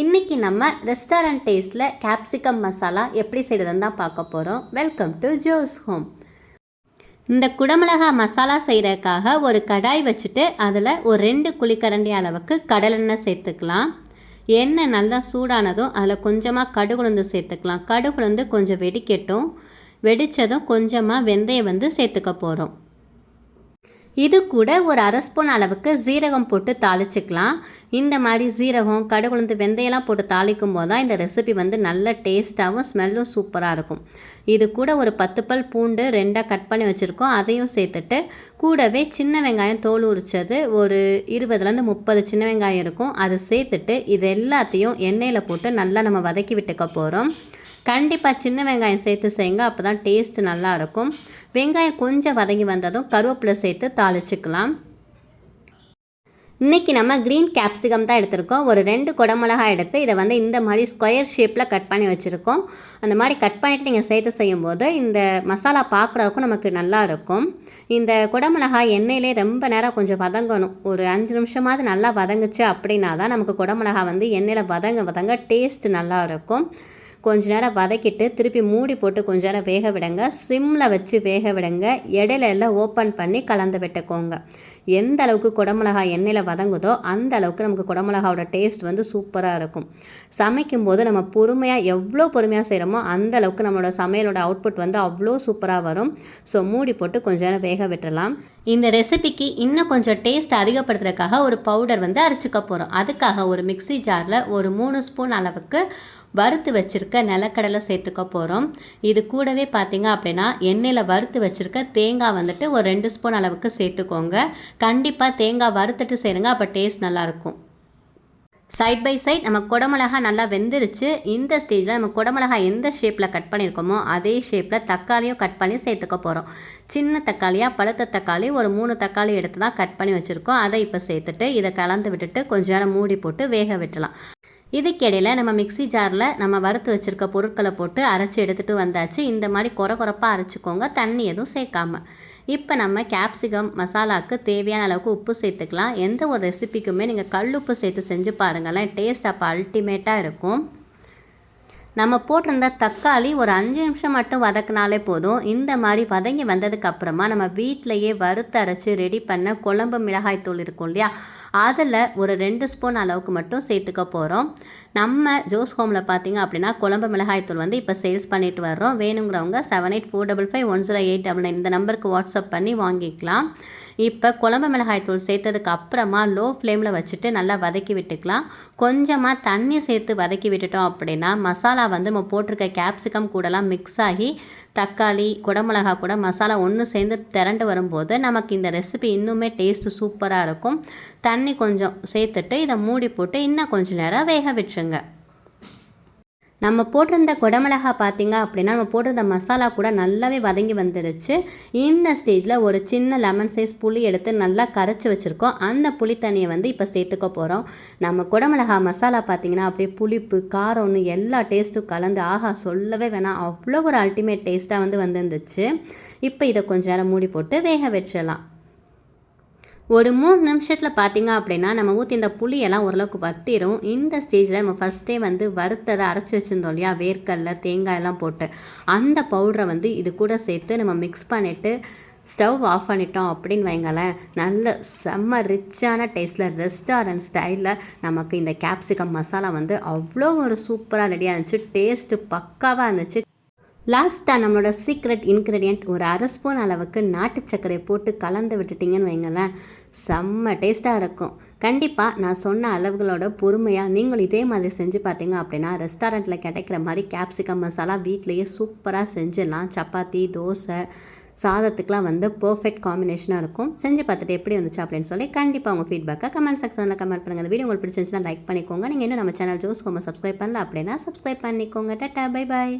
இன்றைக்கி நம்ம ரெஸ்டாரண்ட் டேஸ்ட்டில் கேப்சிகம் மசாலா எப்படி செய்கிறதுன்னு தான் பார்க்க போகிறோம் வெல்கம் டு ஜோஸ் ஹோம் இந்த குடமிளகா மசாலா செய்கிறதுக்காக ஒரு கடாய் வச்சுட்டு அதில் ஒரு ரெண்டு குழிக்கரண்டி அளவுக்கு கடலெண்ணெய் சேர்த்துக்கலாம். எண்ணெய் நல்லா சூடானதும் அதில் கொஞ்சமாக கடுகுளுந்து சேர்த்துக்கலாம். கடுகுளுந்து கொஞ்சம் வெடிக்கட்டும். வெடித்ததும் கொஞ்சமாக வெந்தயம் வந்து சேர்த்துக்க போகிறோம் இது கூட ஒரு அரை ஸ்பூன் அளவுக்கு ஜீரகம் போட்டு தாளிச்சிக்கலாம். இந்த மாதிரி சீரகம் கடுகுழுந்து வெந்தயம்லாம் போட்டு தாளிக்கும் போது தான் இந்த ரெசிபி வந்து நல்ல டேஸ்ட்டாகவும் ஸ்மெல்லும் சூப்பராக இருக்கும். இது கூட ஒரு பத்து பல் பூண்டு ரெண்டாக கட் பண்ணி வச்சுருக்கோம். அதையும் சேர்த்துட்டு கூடவே சின்ன வெங்காயம் தோல் உரிச்சது ஒரு இருபதுலேருந்து முப்பது சின்ன வெங்காயம் இருக்கும். அதை சேர்த்துட்டு இது எல்லாத்தையும் எண்ணெயில் போட்டு நல்லா நம்ம வதக்கி விட்டுக்க போகிறோம் கண்டிப்பாக சின்ன வெங்காயம் சேர்த்து செய்யுங்க. அப்போ தான் டேஸ்ட் நல்லாயிருக்கும் வெங்காயம் கொஞ்சம் வதங்கி வந்ததும் கருவேப்பிலை சேர்த்து தாளிச்சுக்கலாம். இன்றைக்கி நம்ம க்ரீன் கேப்சிகம் தான் எடுத்திருக்கோம். ஒரு ரெண்டு குடமிளகாய் எடுத்து இதை வந்து இந்த மாதிரி ஸ்கொயர் ஷேப்பில் கட் பண்ணி வச்சுருக்கோம். அந்த மாதிரி கட் பண்ணிவிட்டு நீங்கள் சேர்த்து செய்யும்போது இந்த மசாலா பார்க்குறதுக்கும் நமக்கு நல்லா இருக்கும். இந்த குடமிளகாய் எண்ணெயிலே ரொம்ப நேரம் கொஞ்சம் வதங்கணும். ஒரு அஞ்சு நிமிஷமாவது நல்லா வதங்குச்சு அப்படின்னா தான் நமக்கு குடமிளகாய் வந்து எண்ணெயில் வதங்க வதங்க டேஸ்ட் நல்லாயிருக்கும் கொஞ்ச நேரம் வதக்கிட்டு திருப்பி மூடி போட்டு கொஞ்ச நேரம் வேக விடுங்க. சிம்மில் வச்சு வேக விடுங்க. இடையில எல்லாம் ஓப்பன் பண்ணி கலந்து விட்டுக்கோங்க. எந்த அளவுக்கு குடமிளகாய் எண்ணெயில் வதங்குதோ அந்த அளவுக்கு நமக்கு குடமிளகாவோட டேஸ்ட் வந்து சூப்பராக இருக்கும். சமைக்கும்போது நம்ம பொறுமையாக எவ்வளோ பொறுமையாக செய்கிறோமோ அந்த அளவுக்கு நம்மளோட சமையலோட அவுட்புட் வந்து அவ்வளோ சூப்பராக வரும். ஸோ மூடி போட்டு கொஞ்ச நேரம் வேக விட்டுடலாம் இந்த ரெசிபிக்கு இன்னும் கொஞ்சம் டேஸ்ட் அதிகப்படுத்துறதுக்காக ஒரு பவுடர் வந்து அரைச்சிக்க போகிறோம் அதுக்காக ஒரு மிக்சி ஜாரில் ஒரு மூணு ஸ்பூன் அளவுக்கு வறுத்து வச்சுருக்க நிலக்கடலை சேர்த்துக்க போகிறோம் இது கூடவே பார்த்திங்க அப்படின்னா எண்ணெயில் வறுத்து வச்சுருக்க தேங்காய் வந்துட்டு ஒரு ரெண்டு ஸ்பூன் அளவுக்கு சேர்த்துக்கோங்க. கண்டிப்பாக தேங்காய் வறுத்துட்டு செய்யுங்க அப்போ டேஸ்ட் நல்லாயிருக்கும். சைட் பை சைட் நம்ம குடமிளகா நல்லா வெந்துருச்சு. இந்த ஸ்டேஜில் நம்ம குடமிளகா எந்த ஷேப்பில் கட் பண்ணியிருக்கோமோ அதே ஷேப்பில் தக்காளியும் கட் பண்ணி சேர்த்துக்க போகிறோம் சின்ன தக்காளியாக பழுத்த தக்காளி ஒரு மூணு தக்காளி எடுத்து தான் கட் பண்ணி வச்சுருக்கோம். அதை இப்போ சேர்த்துட்டு இதை கலந்து விட்டுட்டு கொஞ்ச நேரம் மூடி போட்டு வேக விட்டுலாம் இதுக்கிடையில் நம்ம மிக்சி ஜாரில் நம்ம வறுத்து வச்சுருக்க பொருட்களை போட்டு அரைச்சி எடுத்துகிட்டு வந்தாச்சு. இந்த மாதிரி குறை குறைப்பாக அரைச்சிக்கோங்க. தண்ணி எதுவும் சேர்க்காம. இப்போ நம்ம கேப்சிகம் மசாலாவுக்கு தேவையான அளவுக்கு உப்பு சேர்த்துக்கலாம். எந்த ஒரு ரெசிபிக்குமே நீங்கள் கல் உப்பு சேர்த்து செஞ்சு பாருங்களேன். டேஸ்ட் அப்போ அல்டிமேட்டாக இருக்கும். நம்ம போட்டிருந்த தக்காளி ஒரு அஞ்சு நிமிஷம் மட்டும் வதக்கினாலே போதும். இந்த மாதிரி வதங்கி வந்ததுக்கப்புறமா நம்ம வீட்டிலையே வறுத்து அரைச்சி ரெடி பண்ண குழம்பு மிளகாய் தூள் இருக்கும் இல்லையா? அதில் ஒரு ரெண்டு ஸ்பூன் அளவுக்கு மட்டும் சேர்த்துக்க போகிறோம் நம்ம ஜோஸ் ஹோமில் பார்த்தீங்க அப்படின்னா குழம்பு மிளகாய் தூள் வந்து இப்போ சேல்ஸ் பண்ணிட்டு வர்றோம். வேணுங்கிறவங்க seven eight four double five one zero eight double nine இந்த நம்பருக்கு வாட்ஸ்அப் பண்ணி வாங்கிக்கலாம். இப்போ குழம்பு மிளகாய் தூள் சேர்த்ததுக்கு அப்புறமா லோ ஃப்ளேமில் வச்சுட்டு நல்லா வதக்கி விட்டுக்கலாம். கொஞ்சமாக தண்ணி சேர்த்து வதக்கி விட்டுட்டோம் அப்படின்னா மசாலா வந்து நம்ம போட்டிருக்க கேப்சிகம் கூடலாம் மிக்ஸ் ஆகி தக்காளி குடமிளகா கூட மசாலா ஒன்று சேர்ந்து திரண்டு வரும்போது நமக்கு இந்த ரெசிபி இன்னுமே டேஸ்ட்டு சூப்பராக இருக்கும். தண்ணி கொஞ்சம் சேர்த்துட்டு இதை மூடி போட்டு இன்னும் கொஞ்சம் நேரம் வேக விட்டுருங்க நம்ம போட்டிருந்த குடமிளகா பார்த்திங்க அப்படின்னா நம்ம போட்டிருந்த மசாலா கூட நல்லாவே வதங்கி வந்துடுச்சு இந்த ஸ்டேஜில் ஒரு சின்ன லெமன் சைஸ் புளி எடுத்து நல்லா கரைச்சி வச்சுருக்கோம். அந்த புளி தண்ணியை வந்து இப்போ சேர்த்துக்க போகிறோம் நம்ம குடமிளகா மசாலா பார்த்திங்கன்னா அப்படியே புளிப்பு காரம்னு எல்லா டேஸ்ட்டும் கலந்து ஆஹா சொல்லவே வேணாம். அவ்வளோ ஒரு அல்டிமேட் டேஸ்ட்டாக வந்து வந்துருந்துச்சு. இப்போ இதை கொஞ்சம் நேரம் மூடி போட்டு வேக வச்சிடலாம். ஒரு மூணு நிமிஷத்தில் பார்த்தீங்க அப்படின்னா நம்ம ஊற்றி இந்த புளியெல்லாம் ஓரளவுக்கு வத்திரும். இந்த ஸ்டேஜில் நம்ம ஃபஸ்ட்டே வந்து வறுத்ததை அரைச்சி வச்சுருந்தோம் இல்லையா? வேர்க்கடல தேங்காயெல்லாம் போட்டு. அந்த பவுடரை வந்து இது கூட சேர்த்து நம்ம மிக்ஸ் பண்ணிவிட்டு ஸ்டவ் ஆஃப் பண்ணிட்டோம் அப்படின்னு வைங்களேன். நல்ல செம்ம ரிச்சான டேஸ்ட்டில் ரெஸ்டாரண்ட் ஸ்டைலில் நமக்கு இந்த கேப்சிகம் மசாலா வந்து அவ்வளோ ஒரு சூப்பராக ரெடியாக இருந்துச்சு. டேஸ்ட்டு பக்காவாக இருந்துச்சு. லாஸ்ட்டாக நம்மளோட சீக்ரெட் இன்க்ரீடியண்ட் ஒரு அரை ஸ்பூன் அளவுக்கு நாட்டு சர்க்கரை போட்டு கலந்து விட்டுட்டிங்கன்னு வைங்களேன். செம்ம டேஸ்ட்டாக இருக்கும். கண்டிப்பாக நான் சொன்ன அளவுகளோட பொறுமையாக நீங்கள் இதே மாதிரி செஞ்சு பார்த்தீங்க அப்படின்னா ரெஸ்டாரண்ட்டில் கிடைக்கிற மாதிரி கேப்சிகம் மசாலா வீட்லேயே சூப்பராக செஞ்சிடலாம். சப்பாத்தி தோசை சாதத்துக்கெலாம் வந்து பர்ஃபெக்ட் காம்பினேஷனாக இருக்கும். செஞ்சு பார்த்துட்டு எப்படி வந்துச்சு அப்படின்னு சொல்லி கண்டிப்பாக உங்கள் ஃபீட்பேக்கை கமெண்ட் செக்ஷனில் கமெண்ட் பண்ணுங்கள் அந்த வீடியோ உங்களுக்கு பிடிச்சிருந்துச்சுன்னா லைக் பண்ணிக்கோங்க. நீங்கள் இன்னும் நம்ம சேனல் ஜோஸ் ஹோம சப்ஸ்கிரைப் பண்ணல அப்படின்னா சப்ஸ்கிரைப் பண்ணிக்கோங்க. Ta-ta bye bye